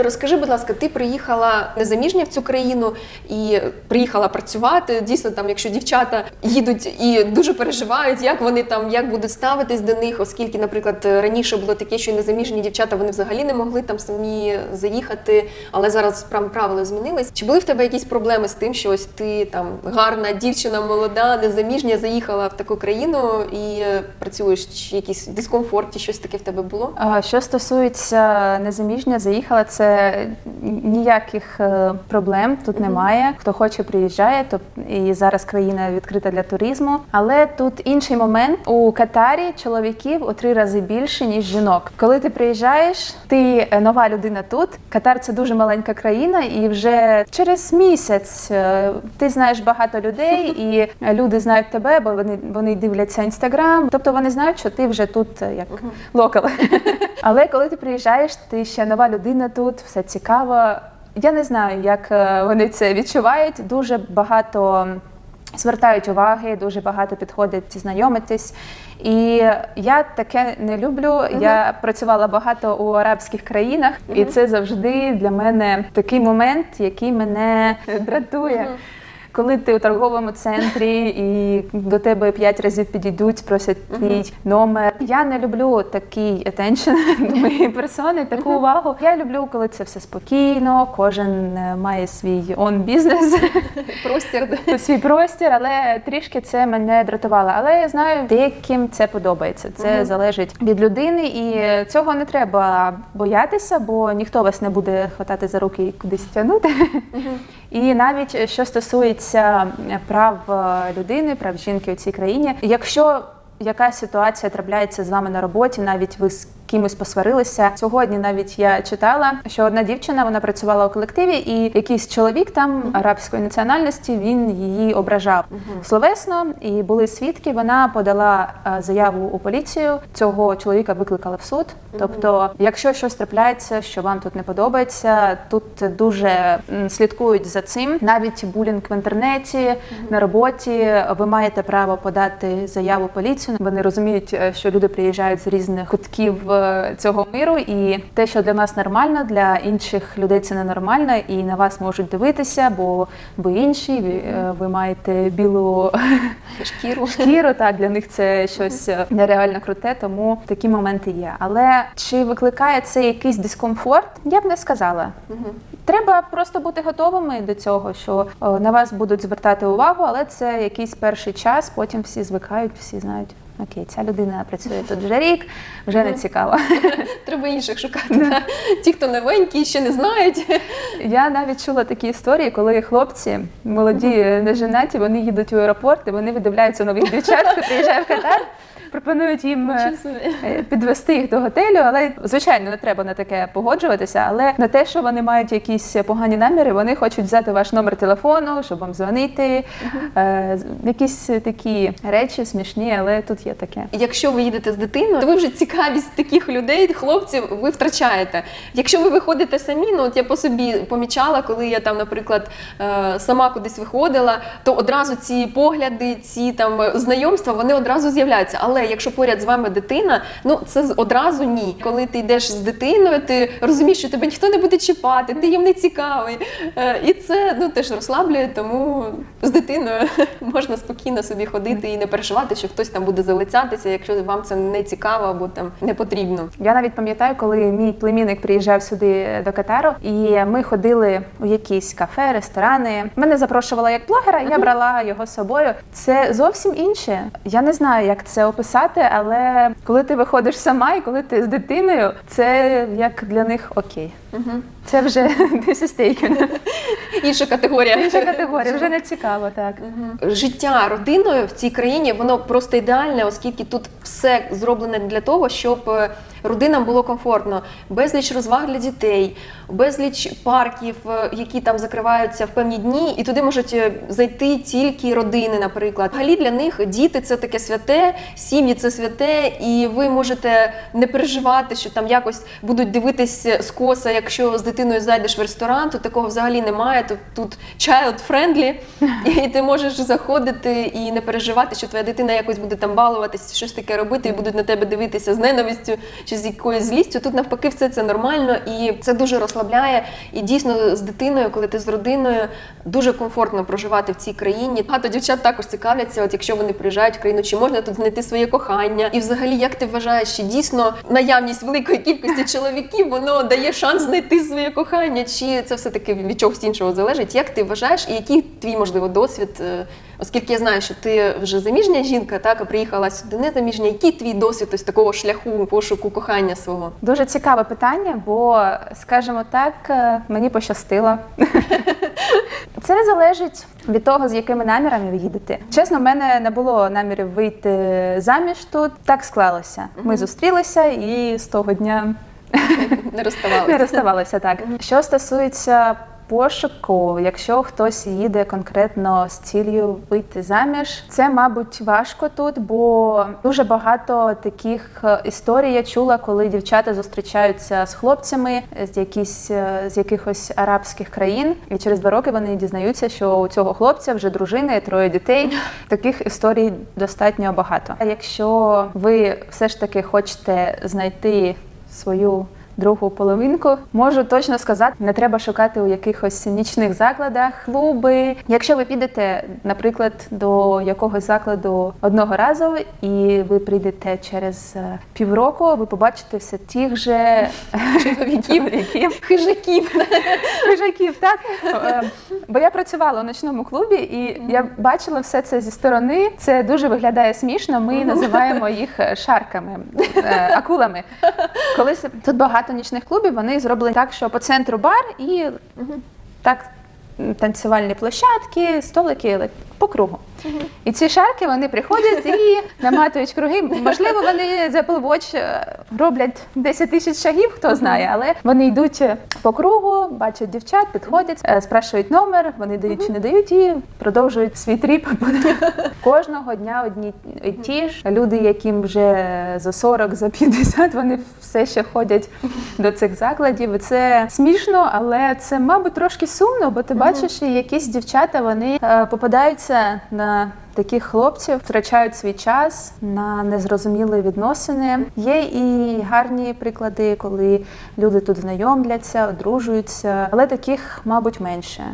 Юля, розкажи, будь ласка, ти приїхала незаміжня в цю країну і приїхала працювати. Дійсно, там, якщо дівчата їдуть і дуже переживають, як вони там як будуть ставитись до них, оскільки, наприклад, раніше було таке, що незаміжні дівчата вони взагалі не могли там самі заїхати, але зараз прям правила змінились. Чи були в тебе якісь проблеми з тим, що ось ти там гарна дівчина, молода, незаміжня, заїхала в таку країну і е, працюєш? Чи якийсь дискомфорт, чи щось таке в тебе було? А, Що стосується незаміжня, заїхала, це ніяких е, проблем тут немає. Хто хоче, приїжджає. То і зараз країна відкрита для туризму. Але тут інший момент у Катарі чоловіків у три рази більше ніж жінок. Коли ти приїжджаєш, ти е, нова людина тут. Катар це дуже маленька країна, і вже через місяць е, ти знаєш багато людей, і люди знають тебе, бо вони вони дивляться інстаграм. Тобто вони знають, що ти вже тут е, як локал. Але коли ти приїжджаєш, ти ще нова людина тут, все цікаво. Я не знаю, як е, вони це відчувають. Дуже багато звертають уваги, дуже багато підходять знайомитись. І я таке не люблю. Я працювала багато у арабських країнах, і це завжди для мене такий момент, який мене дратує. Коли ти у торговому центрі і до тебе п'ять разів підійдуть, просять твій номер. Я не люблю такий attention до моєї персони, таку увагу. Я люблю, коли це все спокійно, кожен е, має свій он бізнес, Простір. свій простір, але трішки це мене дратувало. Але я знаю, деяким це подобається. Це залежить від людини, і цього не треба боятися, бо ніхто вас не буде хватати за руки і кудись тягнути. І навіть е, що стосується е, прав е, людини, прав жінки у цій країні, якщо якась ситуація трапляється з вами на роботі, навіть ви з кимось посварилися. Сьогодні навіть я читала, що одна дівчина вона працювала у колективі, і якийсь чоловік там арабської національності він її ображав словесно, і були свідки. Вона подала е, заяву у поліцію. Цього чоловіка викликали в суд. Тобто, якщо щось трапляється, що вам тут не подобається, тут дуже слідкують за цим. Навіть булінг в інтернеті на роботі. Ви маєте право подати заяву поліцію. Вони розуміють, е, що люди приїжджають з різних кутків е, цього миру, і те, що для нас нормально, для інших людей це ненормально, і на вас можуть дивитися, бо ви інші, ви, е, ви маєте білу Шкіру. шкіру. Так для них це щось е, нереально круте, тому такі моменти є. Але чи викликає це якийсь дискомфорт? Я б не сказала. Треба просто бути готовими до цього, що е, на вас будуть звертати увагу, але це якийсь перший час. Потім всі звикають, всі знають. Окей, ця людина працює тут вже рік, вже не цікаво. Треба інших шукати. Ті, хто новенькі, ще не знають. Я навіть чула такі історії, коли хлопці молоді, неженаті, вони їдуть в аеропорт і вони видивляються нових дівчат, хто приїжджає в Катар, пропонують їм е, е, підвести їх до готелю. Але звичайно не треба на таке погоджуватися. Але на те, що вони мають якісь погані наміри, вони хочуть взяти ваш номер телефону, щоб вам дзвонити. Е, Якісь такі речі смішні, але тут є таке. Якщо ви їдете з дитиною, то ви вже цікавість таких людей, хлопців, ви втрачаєте. Якщо ви виходите самі, ну от я по собі помічала, коли я там, наприклад, сама кудись виходила, то одразу ці погляди, ці там знайомства, вони одразу з'являються. Але якщо поряд з вами дитина, ну це одразу ні. Коли ти йдеш з дитиною, ти розумієш, що тебе ніхто не буде чіпати, ти їм не цікавий. Е, І це ну теж розслаблює, тому з дитиною можна спокійно собі ходити і не переживати, що хтось там буде залицятися, якщо вам це не цікаво або там не потрібно. Я навіть пам'ятаю, коли мій племінник приїжджав сюди до Катару, і ми ходили у якісь кафе, ресторани. Мене запрошувала як блогера, я брала його з собою. Це зовсім інше. Я не знаю, як це описати, але коли ти виходиш сама і коли ти з дитиною, це як для них окей. Це вже this is taken. Інша категорія. Інша категорія, вже не цікаво, так. Життя родиною в цій країні воно просто ідеальне, оскільки тут все зроблене для того, щоб е, родинам було комфортно. Безліч розваг для дітей, безліч парків, е, які там закриваються в певні дні, і туди можуть е, зайти тільки родини, наприклад. Взагалі для них діти це таке святе, сім'ї це святе, і ви можете не переживати, що там якось будуть дивитись скоса, якщо з дитиною зайдеш в ресторан, то такого взагалі немає. Тут, тут child friendly, і ти можеш заходити і не переживати, що твоя дитина якось буде там балуватись, щось таке робити, і будуть на тебе дивитися з ненавистю чи з якоюсь злістю. Тут навпаки, все це нормально і це дуже розслабляє. І дійсно з дитиною, коли ти з родиною, дуже комфортно проживати в цій країні. Багато дівчат також цікавляться, от якщо вони приїжджають в країну, чи можна тут знайти своє кохання. І взагалі, як ти вважаєш, чи дійсно наявність великої кількості чоловіків воно дає шанс знайти своє кохання, чи це все таки від чогось іншого залежить? Як ти вважаєш, і який твій можливо досвід? Оскільки я знаю, що ти вже заміжня жінка, так а приїхала сюди не заміжня. Який твій досвід ось такого шляху пошуку кохання свого? Дуже цікаве питання, бо, скажімо так, е, мені пощастило. Це залежить від того, з якими намірами ви їдете. Чесно, в мене не було намірів вийти заміж тут. Так склалося. Ми зустрілися і з того дня Не не розставалися? розставалися так. Що стосується пошуку, якщо хтось їде конкретно з цілею вийти заміж, це мабуть важко тут, бо дуже багато таких е, історій я чула, коли дівчата зустрічаються з хлопцями з якісь е, з якихось арабських країн, і через два роки вони дізнаються, що у цього хлопця вже дружина і троє дітей. Таких історій достатньо багато. Якщо ви все ж таки хочете знайти свою другу половинку. Можу точно сказати, не треба шукати у якихось нічних закладах, клуби. Якщо ви підете, наприклад, до якогось закладу одного разу, і ви прийдете через е, півроку, ви побачите все тих же чоловіків, Хижаків. хижаків, так Е, бо я працювала у ночному клубі, і я бачила все це зі сторони. Це дуже виглядає смішно. Ми називаємо їх е, шарками, акулами. Колись тут багато нічних клубів. Вони зроблені так, що по центру бар і так танцювальні площадки, столики по кругу. І ці шарки вони приходять і наматують круги. Можливо, вони за Watch е, роблять 10 тисяч шагів, хто знає, але вони йдуть по кругу, бачать дівчат, підходять, е, спрашують номер, вони дають чи не дають, і продовжують свій тріп. Кожного дня одні і ті ж люди, яким вже за 40, за 50, вони все ще ходять до цих закладів. І це смішно, але це, мабуть, трошки сумно, бо ти бачиш, якісь дівчата вони е, попадаються на таких хлопців, втрачають свій час на незрозумілі відносини. Є і гарні приклади, коли люди тут знайомляться, одружуються, але таких, мабуть, менше.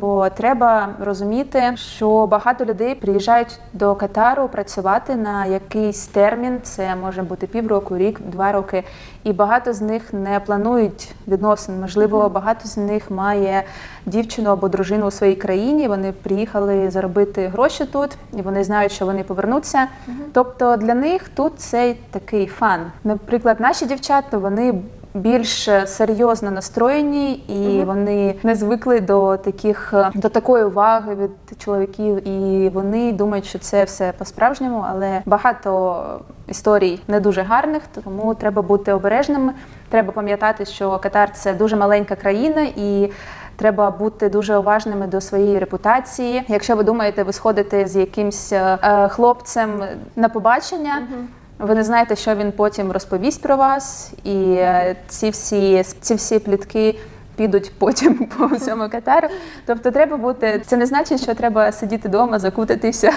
Бо треба розуміти, що багато людей приїжджають до Катару працювати на якийсь термін. Це може бути півроку, рік, два роки. І багато з них не планують відносин. Можливо, багато з них має дівчину або дружину у своїй країні. Вони приїхали заробити гроші тут, і вони знають, що вони повернуться. Тобто для них тут цей такий фан. Наприклад, наші дівчата вони. Більш серйозно настроєні, і вони не звикли до таких до такої уваги від чоловіків, і вони думають, що це все по-справжньому, але багато історій не дуже гарних, тому треба бути обережними. Треба пам'ятати, що Катар це дуже маленька країна і. Треба бути дуже уважними до своєї репутації. Якщо ви думаєте, ви сходите з якимсь е, хлопцем на побачення, ви не знаєте, що він потім розповість про вас, і е, ці всі ці всі плітки підуть потім по всьому Катару. Тобто, треба бути. Це не значить, що треба сидіти вдома, закутатися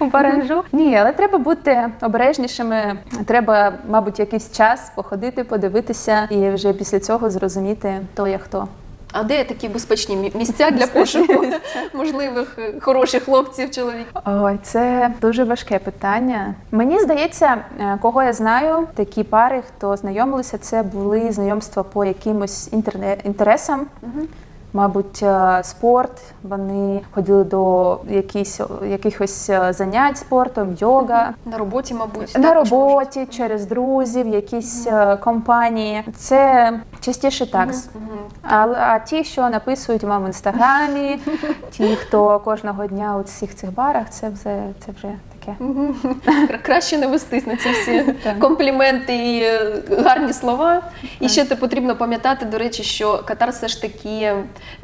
у паранжу. Ні, але треба бути обережнішими. Треба, мабуть, якийсь час походити, подивитися, і вже після цього зрозуміти, хто є хто. А де такі безпечні мі- місця для пошуку можливих е, хороших хлопців, чоловіків? Ой, це дуже важке питання. Мені здається, е, кого я знаю, такі пари, хто знайомилися, це були знайомства по якимось інтересам. Мабуть, е, спорт. Вони ходили до якісь, якихось е, занять спортом, йога. На роботі, мабуть, На роботі, через друзів, якісь е, компанії. Це частіше так. А, а ті, що написують вам в інстаграмі, ті, хто кожного дня у всіх цих барах, це вже це вже таке. Кра- Краще не вестись на ці всі компліменти і е, гарні слова. І ще потрібно пам'ятати, до речі, що Катар все ж таки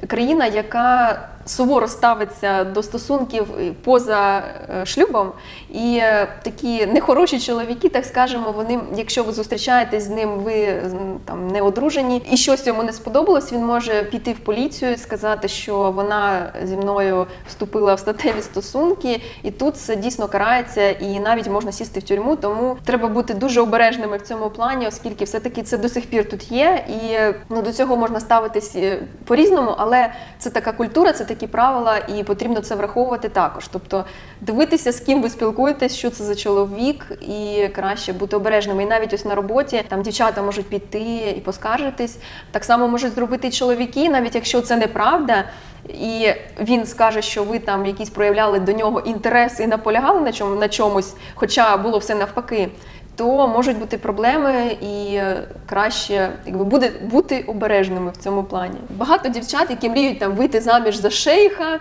країна, яка суворо ставиться до стосунків е, поза е, шлюбом. І е, такі нехороші чоловіки, так скажемо, вони, якщо ви зустрічаєтесь з ним, ви там не одружені, і щось йому не сподобалось, він може піти в поліцію сказати, що вона зі мною вступила в статеві стосунки, і тут це дійсно карається і навіть можна сісти в тюрму. Тому треба бути дуже обережними в цьому плані, оскільки все-таки це до сих пір тут є, і ну до цього можна ставитись е, по-різному, але це така культура, це такі правила, і потрібно це враховувати також. Тобто дивитися, з ким ви спілкуєтесь, що це за чоловік, і краще бути обережними. І навіть ось на роботі там дівчата можуть піти і поскаржитись. Так само можуть зробити чоловіки, навіть якщо це неправда. І він скаже, що ви там якісь проявляли до нього інтерес і наполягали на чому на чомусь, хоча було все навпаки, то можуть бути проблеми і е, краще якби буде бути обережними в цьому плані. Багато дівчат, які мріють там вийти заміж за шейха,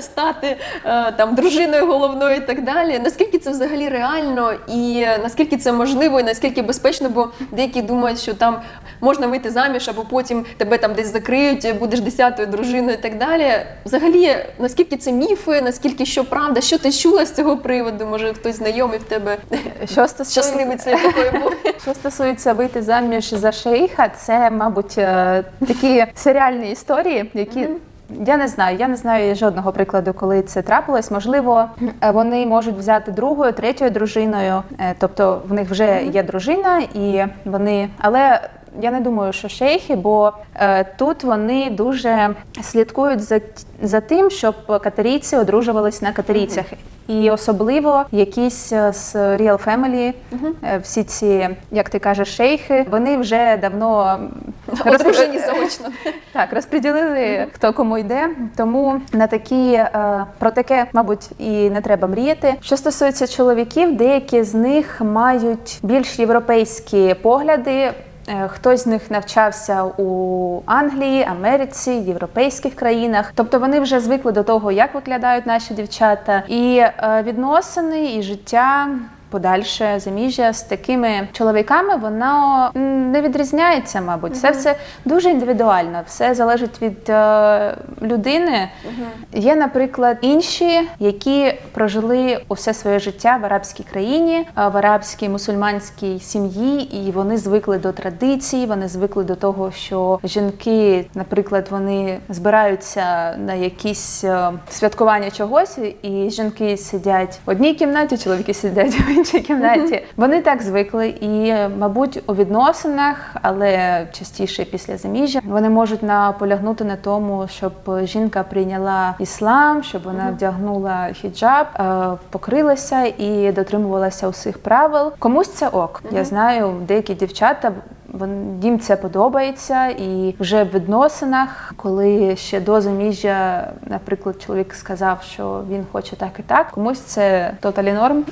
стати е, там дружиною головною і так далі. Наскільки це взагалі реально, і е, наскільки це можливо, і наскільки безпечно, бо деякі думають, що там можна вийти заміж, або потім тебе там десь закриють, будеш десятою дружиною і так далі. Взагалі, наскільки це міфи, наскільки що правда, що ти чула з цього приводу? Може, хтось знайомий в тебе Що стосується, щасливицею такою був? що стосується вийти заміж за шейха, це, мабуть, е, такі серіальні історії, які. Я не знаю, я не знаю жодного прикладу, коли це трапилось. Можливо, е, вони можуть взяти другою, третьою дружиною, е, тобто в них вже є дружина, і вони, але я не думаю, що шейхи, бо е, тут вони дуже слідкують за, за тим, щоб катарійці одружувались на катерійцях. І особливо якісь е, з Real Family, е, всі ці, як ти кажеш, шейхи, вони вже давно м, Одружені заочно. так, розподілили, хто кому йде. Тому на такі е, про таке, мабуть, і не треба мріяти. Що стосується чоловіків, деякі з них мають більш європейські погляди. Е, Хтось з них навчався у Англії, Америці, європейських країнах. Тобто вони вже звикли до того, як виглядають наші дівчата, і е, відносини, і життя. Подальше заміжжя з такими чоловіками воно не відрізняється, мабуть. Це все дуже індивідуально, все залежить від е, людини. Є, наприклад, інші, які прожили усе своє життя в арабській країні, е, в арабській мусульманській сім'ї, і вони звикли до традицій, вони звикли до того, що жінки, наприклад, вони збираються на якісь е, святкування чогось, і жінки сидять в одній кімнаті, чоловіки сидять в іншій кімнаті. Вони так звикли, і, мабуть, у відносинах, але частіше після заміжжя, вони можуть наполягнути на тому, щоб жінка прийняла іслам, щоб вона вдягнула хіджаб, е, покрилася і дотримувалася усіх правил. Комусь це ок. Я знаю, деякі дівчата. Їм це подобається, і вже в відносинах, коли ще до заміжжя, наприклад, чоловік сказав, що він хоче так і так, комусь це тоталі норм,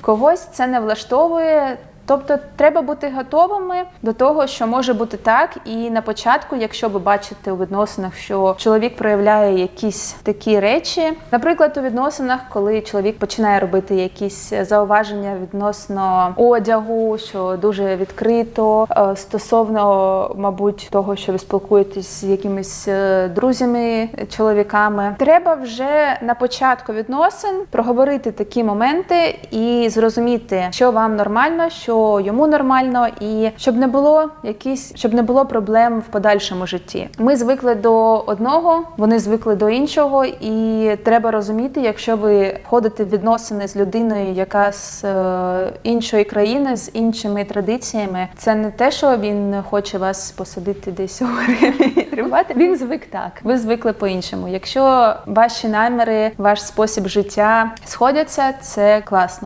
когось це не влаштовує. Тобто треба бути готовими до того, що може бути так, і на початку, якщо ви бачите у відносинах, що чоловік проявляє якісь такі речі, наприклад, у відносинах, коли чоловік починає робити якісь зауваження відносно одягу, що дуже відкрито е, стосовно, мабуть, того, що ви спілкуєтесь з якимись е, друзями, чоловіками, треба вже на початку відносин проговорити такі моменти і зрозуміти, що вам нормально, що йому нормально, і щоб не було якісь, щоб не було проблем в подальшому житті. Ми звикли до одного, вони звикли до іншого, і треба розуміти, якщо ви входите в відносини з людиною, яка з е, іншої країни, з іншими традиціями, це не те, що він хоче вас посадити десь у гримі тримати. Він звик так. Ви звикли по-іншому. Якщо ваші наміри, ваш спосіб життя сходяться, це класно.